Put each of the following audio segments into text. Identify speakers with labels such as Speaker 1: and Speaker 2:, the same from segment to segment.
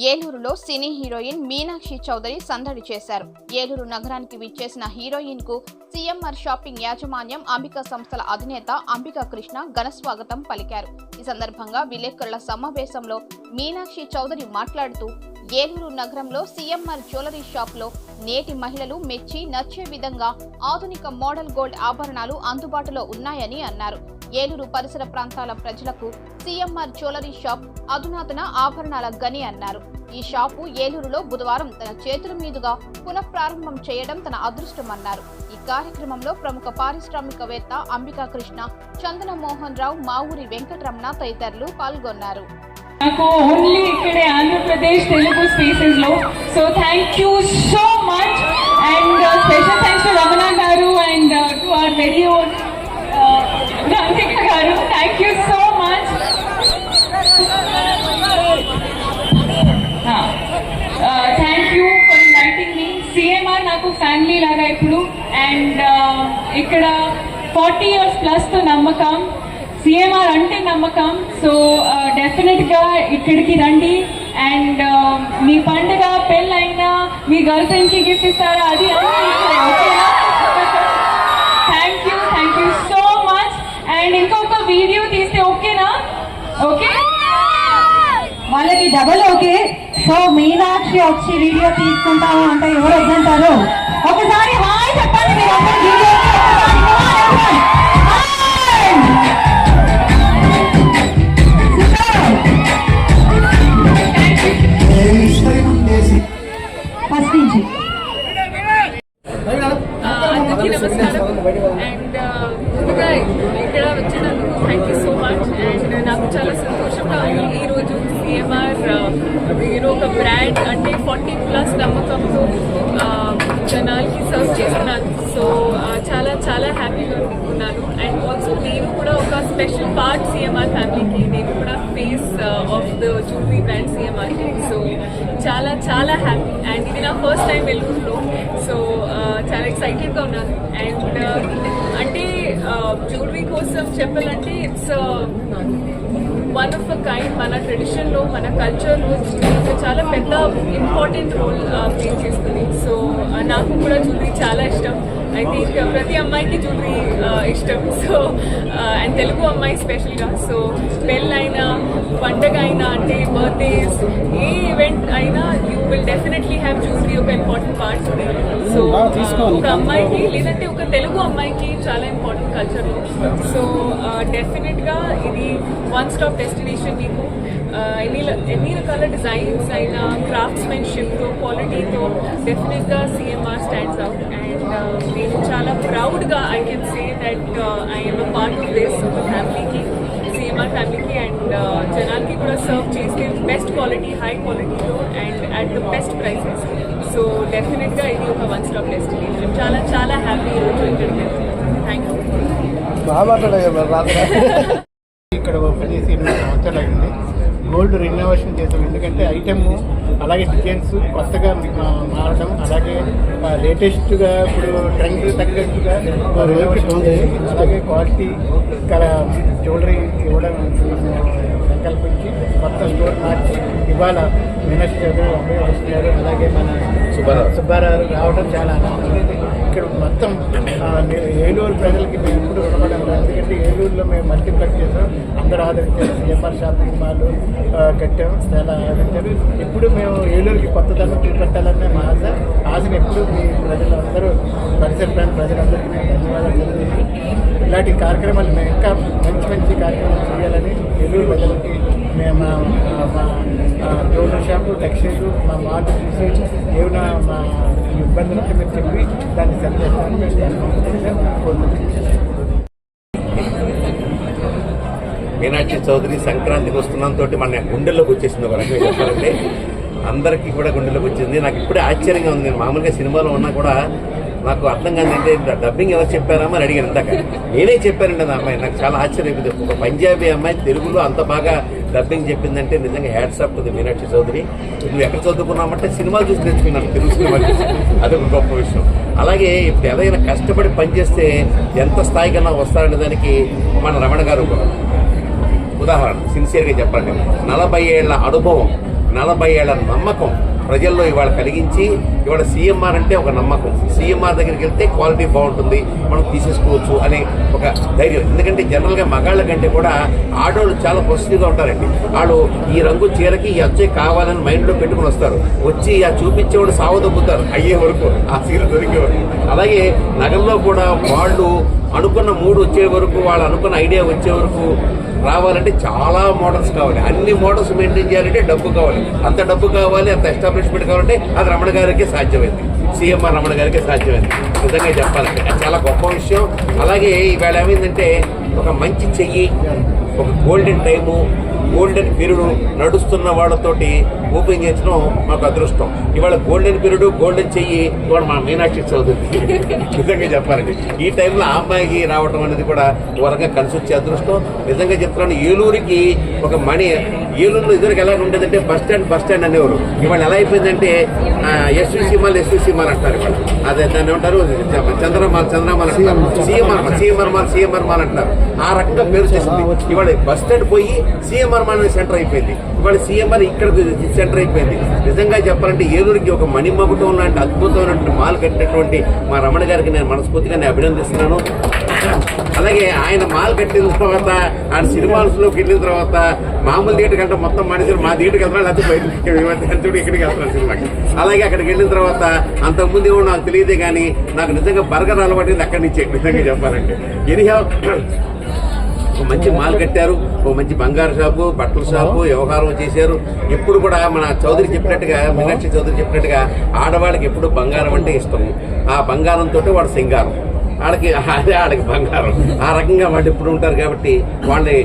Speaker 1: ఏలూరులో సినీ హీరోయిన్ మీనాక్షి చౌదరి సందడి చేశారు. ఏలూరు నగరానికి విచ్చేసిన హీరోయిన్కు సీఎంఆర్ షాపింగ్ యాజమాన్యం అంబికా సంస్థల అధినేత అంబికా కృష్ణ ఘనస్వాగతం పలికారు. ఈ సందర్భంగా విలేకరుల సమావేశంలో మీనాక్షి చౌదరి మాట్లాడుతూ ఏలూరు నగరంలో సీఎంఆర్ జ్యువెలరీ షాప్లో నేటి మహిళలు మెచ్చి నచ్చే విధంగా ఆధునిక మోడల్ గోల్డ్ ఆభరణాలు అందుబాటులో ఉన్నాయని అన్నారు. ఏలూరు పరిసర ప్రాంతాల ప్రజలకు సీఎంఆర్ జ్యువెలరీ షాప్ అధునాతన ఆభరణాల గని అన్నారు. ఈ షాపు ఏలూరులో బుధవారం తన చేతుల మీదుగా పునఃప్రారంభం చేయడం తన అదృష్టమన్నారు. ఈ కార్యక్రమంలో ప్రముఖ పారిశ్రామికవేత్త అంబికా కృష్ణ చందన మోహన్ రావు మావూరి వెంకటరమణ తదితరులు పాల్గొన్నారు.
Speaker 2: నాకు ఓన్లీ ఇక్కడే Andhra Pradesh Telugu స్పేసెస్లో. So thank you so much and special thanks to Ramana నాకు ఫ్యామిలీ లాగా ఇప్పుడు. అండ్ uh, ఇక్కడ ఫార్టీ ఇయర్స్ ప్లస్తో నమ్మకం. సిఎంఆర్ అంటే నమ్మకం. సో డెఫినెట్ uh, గా ఇక్కడికి రండి. అండ్ uh, మీ పండుగ పెళ్ళైనా మీ గర్ల్ ఫ్రెండ్కి గిఫ్ట్ ఇస్తారా? అది thank you thank you so much and ఇంకొక వీడియో తీస్తే ఓకేనా? ఓకే?
Speaker 3: వాళ్ళకి డబల్ ఓకే? సో మీనాక్షి వచ్చి వీడియో తీసుకుంటాము అంటే ఎవరు వద్దంటారు?
Speaker 2: అందరికీ నమస్కారం. అండ్ ముందుగా ఇక్కడ వచ్చినందుకు thank you so much and నాకు చాలా సంతోషంగా ఉంది. ఈరోజు సిఎంఆర్ మీరు ఒక బ్రాండ్ అంటే ఫార్టీ ప్లస్ నమ్మకంతో జనాలకి సర్వ్ చేస్తున్నాను సో చాలా చాలా హ్యాపీగా అనుకుంటున్నాను అండ్ ఆల్సో నేను కూడా ఒక స్పెషల్ పార్ట్ సిఎంఆర్ ఫ్యామిలీకి నేను కూడా ఫేస్ ఆఫ్ ద జూబీ బ్రాండ్ సిఎంఆర్ సో చాలా చాలా హ్యాపీ అండ్ ఇది నా ఫస్ట్ టైం వెలుగులో సో చాలా ఎక్సైటెడ్గా ఉన్నాను. చెప్పాలంటే it's one of a kind మన ట్రెడిషన్లో మన కల్చర్లో చాలా పెద్ద ఇంపార్టెంట్ రోల్ ప్లే చేస్తుంది. సో uh, నాకు కూడా జ్యువెలరీ చాలా ఇష్టం. ఐ థింక్ ప్రతి అమ్మాయికి జ్యువెలరీ ఇష్టం. సో అండ్ తెలుగు అమ్మాయి స్పెషల్గా సో పెళ్ళైనా పండగ అయినా అంటే బర్త్డేస్ ఏ ఈవెంట్ అయినా you will definitely have jewellery ఒక ఇంపార్టెంట్ పార్ట్ సో ఒక అమ్మాయికి లేదంటే ఒక తెలుగు అమ్మాయికి చాలా ఇంపార్టెంట్ కల్చర్లో సో డెఫినెట్గా ఇది వన్ స్టాప్ డెస్టినేషన్ మీకు. Uh, ఎన్ని ఎన్ని రకాల డిజైన్స్ అయినా క్రాఫ్ట్స్మెన్షిప్తో క్వాలిటీతో డెఫినెట్గా సిఎంఆర్ స్టాండ్స్ అవుట్ అండ్ ప్రౌడ్గా I can say that I'm a part of this ఫ్యామిలీకి సిఎంఆర్ ఫ్యామిలీకి అండ్ జనాలకి కూడా సర్వ్ చేసే బెస్ట్ క్వాలిటీ హై క్వాలిటీలో and at the best prices so డెఫినెట్గా ఇది ఒక వన్ స్టాప్ డెస్టినేషన్ చాలా చాలా హ్యాపీ ఈరోజు ఇక్కడ థ్యాంక్ యూ
Speaker 4: ఇక్కడ ఓపెన్ చేసి సంవత్సరాలు అయింది గోల్డ్ రినోవేషన్ చేసాం ఎందుకంటే ఐటమ్ అలాగే డిజైన్స్ కొత్తగా మారడం అలాగే లేటెస్ట్గా ఇప్పుడు ట్రెండ్ తగ్గట్టుగా అలాగే క్వాలిటీ ఇక్కడ జ్యువెలరీ ఇవ్వడం సంకల్పించి కొత్త స్టోర్ మార్చి ఇవాళ మినిస్టర్ గారు వస్తున్నారు అలాగే మన సుబ్బారావు రావడం చాలా ఆనందంగా ఉంది. ఇక్కడ మొత్తం ఏలూరు ప్రజలకి మేము ఎప్పుడు ఎందుకంటే ఏలూరులో మేము మల్టీప్లెక్స్ చేసాం అందరూ ఆదరించారు. సిఎంఆర్ షాపింగ్ మాల్ కట్టాం చాలా ఆదరించారు. ఇప్పుడు మేము ఏలూరుకి కొత్తదనం చూపెట్టాలనే మా ఆశ. ఆశను ఎప్పుడు మీ ప్రజలందరూ పరిసర ప్రాంత ప్రజలందరికీ మేము ధన్యవాదాలు ఇలాంటి కార్యక్రమాలు మేము ఇంకా మంచి మంచి కార్యక్రమాలు చేయాలని ఏలూరు ప్రజలకి మేము మా మా జ్యువెలరీ షాపు టెక్స్టైల్ మా మార్ట్ చూసి ఏమైనా మా ఇబ్బందులకి మీరు చెప్పి దాన్ని సరి మేము కోరుకుంటున్నాం.
Speaker 5: మీనాక్షి చౌదరి సంక్రాంతికి వస్తున్నాం తోటి మన గుండెల్లోకి వచ్చేసింది ఒక రకంగా చెప్పాలంటే. అందరికీ కూడా గుండెల్లోకి వచ్చింది. నాకు ఇప్పుడే ఆశ్చర్యంగా ఉంది. నేను మామూలుగా సినిమాలో ఉన్నా కూడా నాకు అర్థం కాదంటే డబ్బింగ్ ఎవరు చెప్పారమ్మా అని అడిగాను ఇందాక. నేనే చెప్పానండి నా అమ్మాయి. నాకు చాలా ఆశ్చర్యం ఒక పంజాబీ అమ్మాయి తెలుగులో అంత బాగా డబ్బింగ్ చెప్పిందంటే నిజంగా హ్యాట్స్ అప్ ఉంది మీనాక్షి చౌదరి. నువ్వు ఎక్కడ చదువుకున్నామంటే సినిమాలు చూసి నేర్చుకున్నాను. తెలుగు సినిమాలు చూసి. అదొక గొప్ప విషయం. అలాగే ఇప్పుడు ఏదైనా కష్టపడి పనిచేస్తే ఎంత స్థాయికన్నా వస్తారనే దానికి మన రమణ గారు కూడా ఉదాహరణ సిన్సియర్గా చెప్పండి. నలభై ఏళ్ళ అనుభవం నలభై ఏళ్ళ నమ్మకం ప్రజల్లో ఇవాళ కలిగించి ఇవాళ సీఎంఆర్ అంటే ఒక నమ్మకం. సీఎంఆర్ దగ్గరికి వెళ్తే క్వాలిటీ బాగుంటుంది మనం తీసేసుకోవచ్చు అనే ఒక ధైర్యం. ఎందుకంటే జనరల్గా మగాళ్ళ కంటే కూడా ఆడవాళ్ళు చాలా పాజిటివ్గా ఉంటారండి. వాళ్ళు ఈ రంగు చీరకి ఈ అచ్చే కావాలని మైండ్లో పెట్టుకుని వస్తారు. వచ్చి ఆ చూపించేవాడు సాగు దొబ్బుతారు అయ్యే వరకు ఆ చీర దొరికే వరకు అలాగే నగల్లో కూడా వాళ్ళు అనుకున్న మూడు వచ్చే వరకు వాళ్ళు అనుకున్న ఐడియా వచ్చే వరకు రావాలంటే చాలా మోడల్స్ కావాలి. అన్ని మోడల్స్ మెయింటైన్ చేయాలంటే డబ్బు కావాలి. అంత డబ్బు కావాలి అంత ఎస్టాబ్లిష్మెంట్ కావాలంటే అది రమణ గారికి సాధ్యమైంది. సీఎంఆర్ రమణ గారికి సాధ్యమైంది. నిజంగా చెప్పాలంటే. చాలా గొప్ప విషయం. అలాగే ఈవేళ ఏమైందంటే ఒక మంచి చెయ్యి ఒక గోల్డెన్ టైము గోల్డెన్ పీరియడ్ నడుస్తున్న వాళ్ళతోటి ఓపెన్ చేయించడం మాకు అదృష్టం. ఇవాళ గోల్డెన్ పీరియడ్ గోల్డెన్ చెయ్యి ఇవాళ మా మీనాక్షి చదువుతుంది నిజంగా చెప్పాలండి ఈ టైంలో ఆ అమ్మాయికి రావడం అనేది కూడా రకంగా కలిసి వచ్చే అదృష్టం. నిజంగా చెప్తున్నాను ఏలూరుకి ఒక మణి ఏలూరులో ఇదివరకు ఎలా ఉండేదంటే బస్ స్టాండ్ బస్ స్టాండ్ అనేవారు. ఇవాళ ఎలా అయిపోయిందంటే ఎస్విసి మాల్ ఎస్విసి మాల్ అంటారు ఇవాళ. అదే దాన్ని ఏమంటారు? చంద్రమాల్ చంద్రమాల్ అంటారు. CMR CMR mall CMR mall అంటారు. ఆ రకంగా పేరు చేసింది ఇవాళ బస్ స్టాండ్ పోయి సీఎంఆర్ మన సెంటర్ అయిపోయింది. ఇవాళ సీఎంఆర్ ఇక్కడ సెంటర్ అయిపోయింది. నిజంగా చెప్పాలంటే ఏలూరికి ఒక మణిమగుటం లాంటి అద్భుతమైనటువంటి మాల్ కట్టినటువంటి మా రమణ గారికి నేను మనస్ఫూర్తిగా నేను అభినందిస్తున్నాను. అలాగే ఆయన మాల్ కట్టిన తర్వాత ఆయన సినిమాల్స్లోకి వెళ్ళిన తర్వాత మామూలు థియేటర్ కంటే మొత్తం మనుషులు మా థియేటర్కి వెళ్తారు లేకపోతే బయట ఇక్కడికి వెళ్తారు సినిమాకి. అలాగే అక్కడికి వెళ్ళిన తర్వాత అంతకుముందు ఏమో నాకు తెలియదే కానీ నాకు నిజంగా బర్గర్ అలవాటు అక్కడి నుంచే నిజంగా చెప్పాలంటే. ఎనీహా ఒక మంచి మాల్ కట్టారు ఒక మంచి బంగారు షాపు బట్టల షాపు వ్యవహారం చేశారు. ఎప్పుడు కూడా మన చౌదరి చెప్పినట్టుగా మీనాక్షి చౌదరి చెప్పినట్టుగా ఆడవాళ్ళకి ఎప్పుడు బంగారం అంటే ఇష్టము. ఆ బంగారంతో వాడు సింగారం. ఆడకి అదే ఆడకి బంగారం. ఆ రకంగా వాళ్ళు ఎప్పుడు ఉంటారు కాబట్టి వాళ్ళని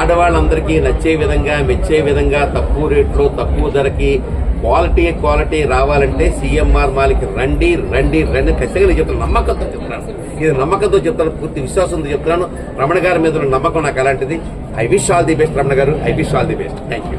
Speaker 5: ఆడవాళ్ళందరికీ నచ్చే విధంగా మెచ్చే విధంగా తక్కువ రేట్లో తక్కువ ధరకి క్వాలిటీ క్వాలిటీ రావాలంటే సిఎంఆర్ మాలికి రండి రండి రండి. ఖచ్చితంగా నేను చెప్తాను నమ్మకంతో చెప్తున్నాను. ఇది నమ్మకంతో చెప్తాను పూర్తి విశ్వాసంతో చెప్తున్నాను. రమణ గారి మీద ఉన్న నమ్మకం నాకు అలాంటిది I wish all the best Ramana గారు. I wish all the best thank you